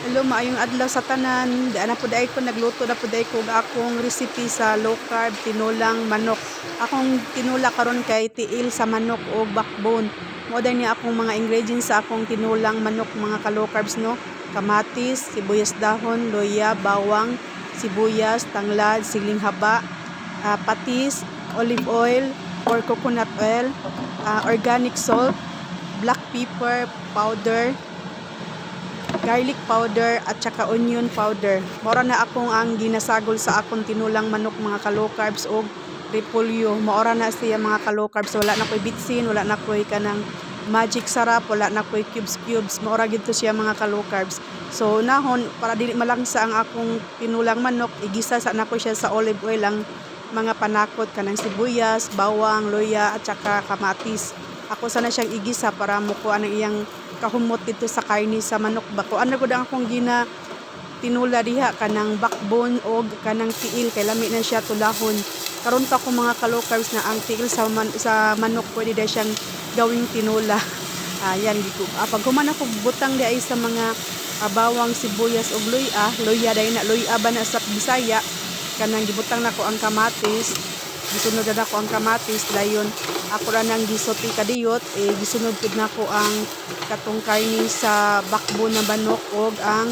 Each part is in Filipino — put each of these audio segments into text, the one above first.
Hello, maayong adlaw sa tanan. Daan na po dahil ko nagluto na po dahil ko akong recipe sa low carb tinulang manok. Akong tinula karon kay tiil sa manok o backbone. Mo ni akong mga ingredients sa akong tinulang manok mga ka low carbs no. Kamatis, sibuyas dahon, loya, bawang, sibuyas, tanglad, siling haba, ah, patis, olive oil or coconut oil, ah, organic salt, black pepper powder, garlic powder at saka onion powder. Mora na akong ang ginasagol sa akong tinulang manok mga ka low carbs o repolyo. Maora na siya mga ka low carbs. Wala na ko'y bitsin, wala na ko'y kanang magic sarap, wala na ko'y cubes cubes. Maora gito siya mga ka low carbs. So nahon para dili malangsa ang akong tinulang manok, igisa sa nako siya sa olive oil ang mga panakot kanang sibuyas, bawang, loya at saka kamatis. Ako sana siyang igisa para mukuha ng iyang kahumot dito sa karni sa manok bako. Ano gud ang akong gina tinula diha kanang backbone o kanang tiil kay lami na siya tulahon. Karon pa ko mga ka-low carbs na ang tiil sa man, sa manok pwede na siyang gawing tinula. Ayan gito. Ah, pag human ako butang di ay sa mga ah, bawang sibuyas og luya, luya dai na luya ba na sa Bisaya kanang gibutang nako ang kamatis gisunod na ako ang kamatis dayon ako ra nang gisoti kadiyot. Eh gisunod pud nako ang katong karni sa backbone ng manok og ang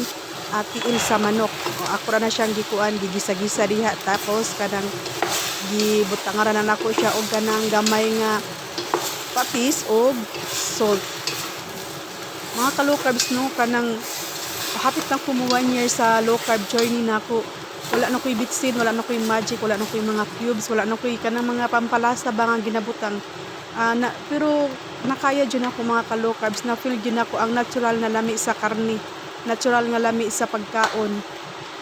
uh, sa manok. O, ako ra na siyang gikuan gigisa-gisa diha. Tapos kanang gibutangaran na nako siya og kanang gamay nga patis og salt. Mga ka low carbs no? Kanang hapit na one year sa low carb journey nako wala na ko'y bitsin, wala na ko'y magic, wala na ko'y mga cubes, wala na ko'y kanang mga pampalasa ba nga ginabutang. Ah, na, pero nakaya dyan ako mga ka-low carbs, na feel dyan ako ang natural na lami sa karni, natural nga lami sa pagkaon.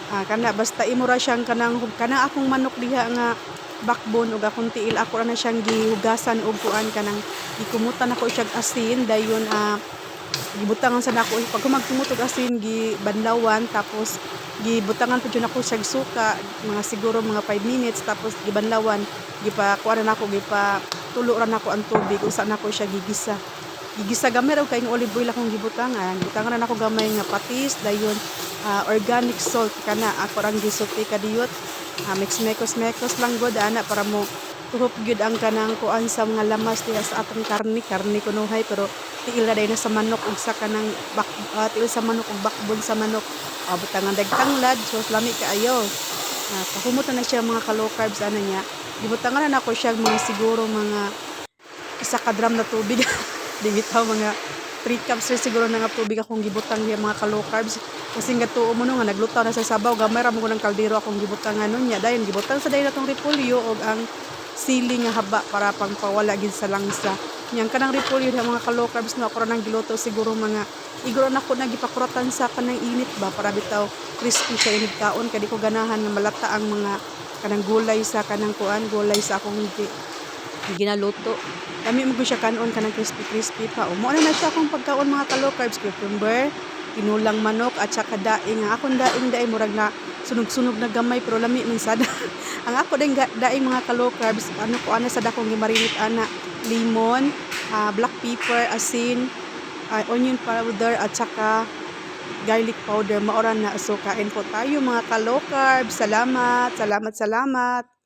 Ah, kana basta imura siyang kanang kanang akong manok diha nga backbone ug akong tiil ako na siyang gihugasan og kuan kanang gikumutan ako siyang asin dayon ah gibutangan sa nako pag humagtumutog asin gibanlawan tapos gibutangan pa jud ako siya suka mga siguro mga 5 minutes tapos gibanlawan gipa kuha na nako gipa tulo ra nako ang tubig usa nako siya gigisa. Gigisa gamay kay nga olive oil akong gibutangan. Gibutangan na nako gamay nga patis dayon ah, organic salt kana ako rang gisulti kadiyot uh, mix mekos mekos lang god ana para mo tuhop gyud ang kanang kuan sa mga lamas diha sa atong karni. Karni kunuhay pero tiil na day na sa manok ug sa kanang bak, uh, tiil sa manok ug bakbon sa manok. Uh, butangan dagtanglad so lami kaayo uh, pahumot na siya mga low carbs ano niya. Gibutangan na ako siya mga siguro mga isa ka drum na tubig. Di bitaw mga 3 cups rin siguro na nga tubig akong gibutang niya mga low carbs. Kasi nga tuo mo nga naglutaw na sa sabaw. Gamay ra mo ko ng kaldero akong gibutang ano niya. Dayon gibutang sa dayon atong repolyo og ang sili nga haba para pangpawala gid sa langsa. Yang kanang repolyo na mga ka low carbs no ako nang giluto siguro mga iguro na ko nagipakuratan sa kanang init ba para bitaw crispy siya init kaon kadi ko ganahan nga malata ang mga kanang gulay sa kanang kuan gulay sa akong gi ginaluto. Kami mo siya kanon kanang crispy crispy pa umo na na siya akong pagkaon mga ka low carbs cucumber tinulang manok at saka daing. Ang akong daing daing murag na sunog-sunog na gamay pero lami man sada ang ako din ga- daing mga ka low carbs ano ko ana sa dakong gimarinate ana lemon ah, black pepper asin ah, onion powder at saka garlic powder. Maoran na so kain po tayo mga ka low carbs. Salamat salamat salamat